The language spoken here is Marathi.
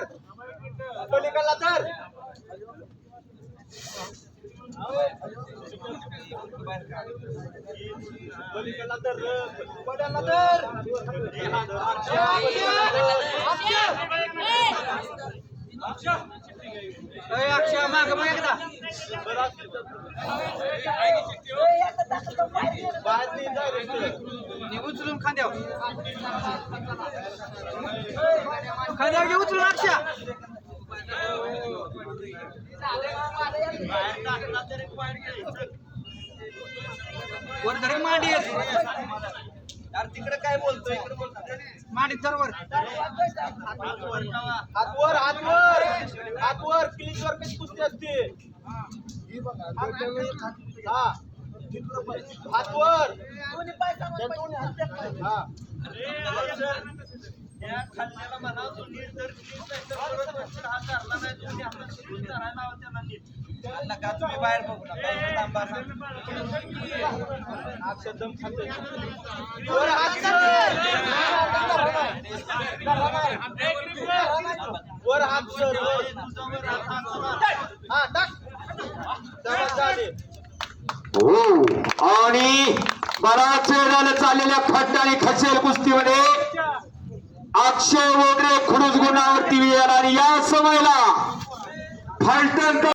धर पलीकडला धर पलीकडला धर पड्याला धर अक्षय. माग बघ एकदा. बाहेर उचलून खांद्यावर. खांद्यावर घे उचलून तरी घ्यायचं. वर धर मांडी तिकडे काय बोलतोय? इकडे बोलतोय मांडी धर वर. हात वर हात वर. हात वर. क्लिक वर कशी कुस्ती असते? हा. हात वर त्या. हा खाल्ल्याला म्हणा तू नीट जर हात धरला नाही दोन्ही हातात क्लिक धरायला लावा त्याला नीट. नका तुम्ही बाहेर बघू नका अक्षरदम खातोय. वर हात सर हा टाक. हो. आणि बराच वेळ चाललेल्या खड्ड आणि खचेल कुस्तीमध्ये अक्षय वगैरे खुडूस गुणावरती येणार आणि या समयला. फलटण